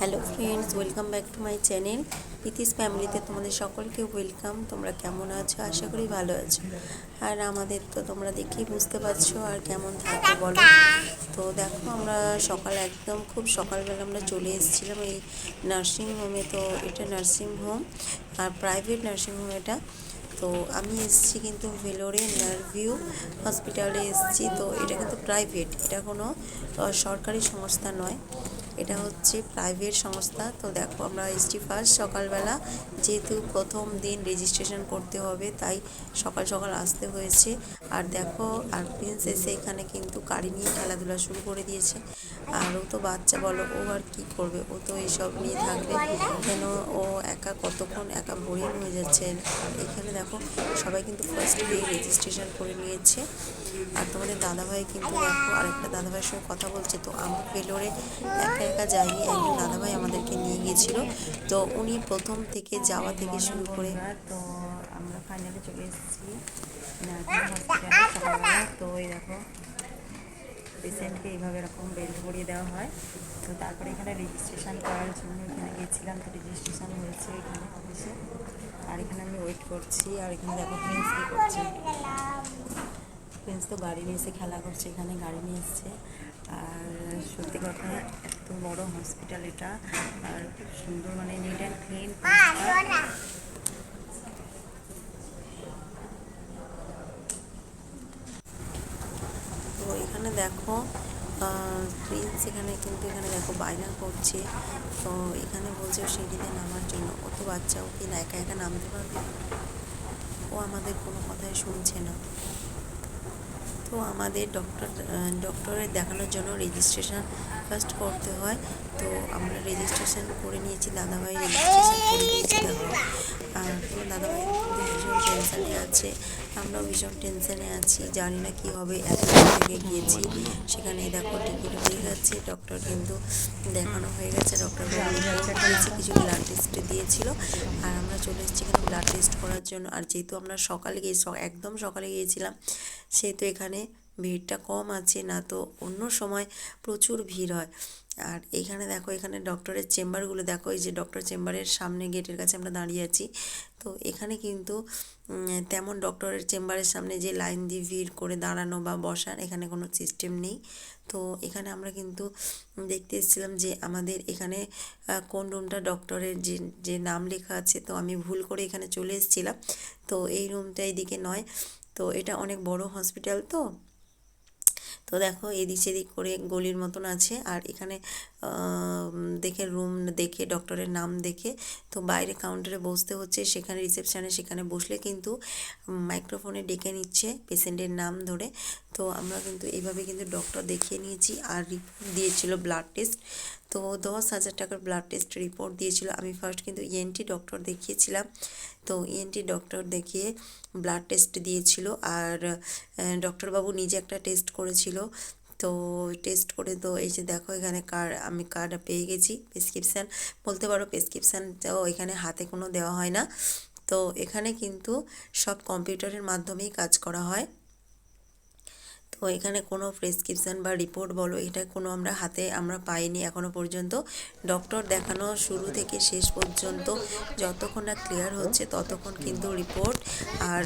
Hello friends welcome back to my channel it's ফ্যামিলিতে তোমাদের সকলকে ওয়েলকাম তোমরা কেমন আছো? আশা করি ভালো আছো। আর আমাদের তো তোমরা দেখেই বুঝতে পারছ আর কেমন থাকে বলো। তো দেখো আমরা সকাল একদম খুব সকালবেলা আমরা চলে এসেছিলাম এই নার্সিং হোমে তো এটা নার্সিং হোম আর প্রাইভেট নার্সিং এটা। তো আমি এসেছি কিন্তু ভেলোরে নার্ভিউ হসপিটালে এসেছি। তো এটা কিন্তু প্রাইভেট এটা কোনো সরকারি সংস্থা নয়। এটা হচ্ছে প্রাইভেট সংস্থা। তো দেখো, আমরা এসছি ফার্স্ট সকালবেলা। যেহেতু প্রথম দিন রেজিস্ট্রেশন করতে হবে, তাই সকাল সকাল আসতে হয়েছে। আর দেখো, আর প্রিন্স এসে এখানে কিন্তু গাড়ি নিয়ে খেলাধুলা শুরু করে দিয়েছে। আর ও তো বাচ্চা, বলো, ও আর কি করবে? ও তো এইসব নিয়ে থাকবে। কেন ও একা কতক্ষণ একা বোরিং হয়ে যাচ্ছে? এখানে দেখো, সবাই কিন্তু ফার্স্ট ডে রেজিস্ট্রেশন করে নিয়েছে। আর তোমাদের দাদাভাই কিন্তু দেখো, আরেকটা দাদাভাইয়ের সঙ্গে কথা বলছে। তো আমরা ফেলোরে একা একা যাইনি একজন দাদাভাই আমাদেরকে নিয়ে গিয়েছিল। তো উনি প্রথম থেকে যাওয়া থেকে শুরু করে তো, আমরা ফাইনালি চলে এসেছি। সকালবেলা তো এই দেখো পেশেন্টকে এইভাবে এরকম বেল্ট পরিয়ে দেওয়া হয়। তো তারপরে এখানে রেজিস্ট্রেশন করার জন্য এখানে গেছিলাম তো রেজিস্ট্রেশন হয়েছে এখানে অফিসে আর এখানে আমি ওয়েট করছি। আর এখানে দেখো প্রিন্স কী করছে। প্রিন্স তো গাড়ি নিয়ে এসে খেলা করছে। এখানে গাড়ি নিয়ে এসছে। আর সত্যি কথা এত বড় হসপিটাল এটা। আর খুব সুন্দর মানে নিট অ্যান্ড ক্লিন তো এখানে দেখো প্রিন্স এখানে কিন্তু এখানে দেখো বায়না করছে। তো এখানে বলছে সিঁড়িতে নামার জন্য। ও তো বাচ্চা ও কি একা একা নামতে পারবে? ও আমাদের কোনো কথাই শুনছে না। তো আমাদের ডক্টর ডক্টরের দেখানোর জন্য রেজিস্ট্রেশন ফার্স্ট করতে হয়। তো আমরা রেজিস্ট্রেশন করে নিয়েছি, দাদাভাই রেজিস্ট্রেশন করে নিয়েছি দেখো দাদাভাই ভীষণ টেনশানে আছে আমরাও ভীষণ টেনশানে আছি জানি না কী হবে এত থেকে গিয়েছি সেখানে দেখো টিকিট হয়ে গেছে ডক্টর কিন্তু দেখানো হয়ে গেছে ডক্টর দিয়েছে কিছু ব্লাড টেস্ট দিয়েছিল আর আমরা চলে এসেছি এখানে ব্লাড টেস্ট করার জন্য আর যেহেতু আমরা সকালে গিয়ে একদম সকালে গিয়েছিলাম সেহেতু এখানে ভিড়টা কম আছে না তো অন্য সময় প্রচুর ভিড় হয় আর এখানে দেখো, এখানে ডক্টরের চেম্বারগুলো দেখো, এই যে ডক্টর চেম্বারের সামনে গেটের কাছে আমরা দাঁড়িয়ে আছি। তো এখানে কিন্তু তেমন ডক্টরের চেম্বারের সামনে যে লাইন দিয়ে ভিড় করে দাঁড়ানো বা বসার এখানে কোনো সিস্টেম নেই। তো এখানে আমরা কিন্তু দেখতে এসেছিলাম যে আমাদের এখানে কোন রুমটা ডক্টরের যে যে নাম লেখা আছে, তো আমি ভুল করে এখানে চলে এসেছিলাম। তো এই রুমটা এইদিকে নয়। তো এটা অনেক বড় হসপিটাল তো তো দেখো এদিক সেদিক করে গলির মতন আছে। আর এখানে দেখে রুম দেখে ডক্টরের নাম দেখে, তো বাইরে কাউন্টারে বসতে হচ্ছে। সেখানে রিসেপশানে সেখানে বসলে কিন্তু মাইক্রোফোনে ডেকে নিচ্ছে পেশেন্টের নাম ধরে। তো আমরা কিন্তু এইভাবে কিন্তু ডক্টর দেখিয়ে নিয়েছি আর রিপোর্ট দিয়েছিল ব্লাড টেস্ট তো দশ হাজার টাকার ব্লাড টেস্ট রিপোর্ট দিয়েছিল। আমি ফার্স্ট কিন্তু ইএনটি ডক্টর দেখিয়েছিলাম। তো ইএনটি ডক্টর দেখিয়ে ব্লাড টেস্ট দিয়েছিল আর ডক্টরবাবু নিজে একটা টেস্ট করেছিল। তো টেস্ট করে তো এই যে দেখো এখানে কার্ড আমি কার্ড পেয়ে গেছি প্রেসক্রিপশান বলতে পারো প্রেসক্রিপশানটাও এখানে হাতে কোনো দেওয়া হয় না। তো এখানে কিন্তু সব কম্পিউটারের মাধ্যমেই কাজ করা হয়। তো এখানে কোনো প্রেসক্রিপশান বা রিপোর্ট বলো, এটা কোনো আমরা হাতে আমরা পাইনি এখনও পর্যন্ত। ডক্টর দেখানো শুরু থেকে শেষ পর্যন্ত যতক্ষণ না ক্লিয়ার হচ্ছে ততক্ষণ কিন্তু রিপোর্ট আর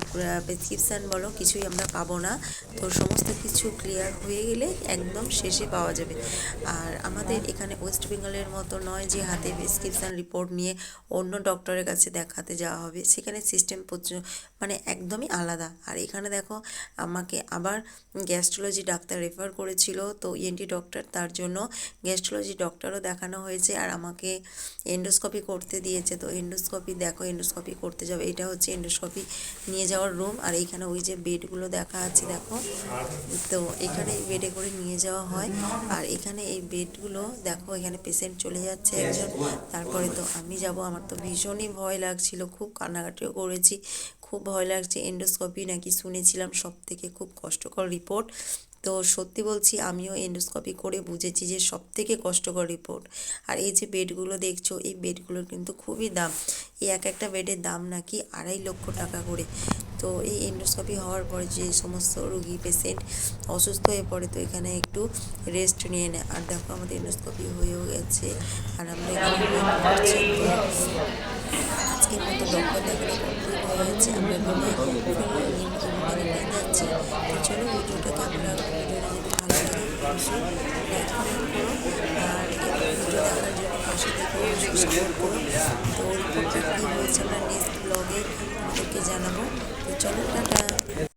প্রেসক্রিপশান বলো কিছুই আমরা পাবো না। তো সমস্ত কিছু ক্লিয়ার হয়ে গেলে একদম শেষে পাওয়া যাবে। আর আমাদের এখানে ওয়েস্ট বেঙ্গলের মতো নয় যে হাতে প্রেসক্রিপশান রিপোর্ট নিয়ে অন্য ডক্টরের কাছে দেখাতে যাওয়া হবে। সেখানে সিস্টেম মানে একদমই আলাদা। আর এখানে দেখো আমাকে আবার গ্যাস্ট্রোলজি ডাক্তার রেফার করেছিল, তো ইএনটি ডক্টর তার জন্য গ্যাস্ট্রোলজি ডক্টরও দেখানো হয়েছে আর আমাকে এন্ডোস্কপি করতে দিয়েছে। তো এন্ডোস্কপি দেখো এন্ডোস্কপি করতে যাবে। এটা হচ্ছে এন্ডোস্কপি নিয়ে যাওয়ার রুম আর এইখানে ওই যে বেডগুলো দেখা আছে দেখো। তো এখানে এই বেডে করে নিয়ে যাওয়া হয়। আর এখানে এই বেডগুলো দেখো, এখানে পেশেন্ট চলে যাচ্ছে একজন। তারপরে তো আমি যাব। আমার তো ভীষণই ভয় লাগছিল। খুব কান্নাকাটিও করেছি। খুব ভয় লাগছে এন্ডোস্কপি নাকি শুনেছিলাম সব থেকে খুব কষ্টকর রিপোর্ট তো সত্যি বলছি, আমিও এন্ডোস্কোপি করে বুঝেছি যে সব থেকে কষ্টকর রিপোর্ট আর এই যে বেডগুলো দেখছ, এই বেডগুলোর কিন্তু খুবই দাম। এই এক একটা বেডের দাম নাকি আড়াই লক্ষ টাকা করে। তো এই এন্ডোস্কোপি হওয়ার পরে যে সমস্ত রুগী পেশেন্ট অসুস্থ হয়ে পড়ে, তো এখানে একটু রেস্ট নিয়ে নেয়। আর দেখো আমাদের এন্ডোস্কোপি হয়েও গেছে। আর আমরা এখানে আজকের মতো কমপ্লিট রুমে নিয়ে যাচ্ছি চলো ভিডিওটাকে আর জন্য দেখে তো আমরা ব্লগে আমাদেরকে জানাব। তো চলো, টাটা।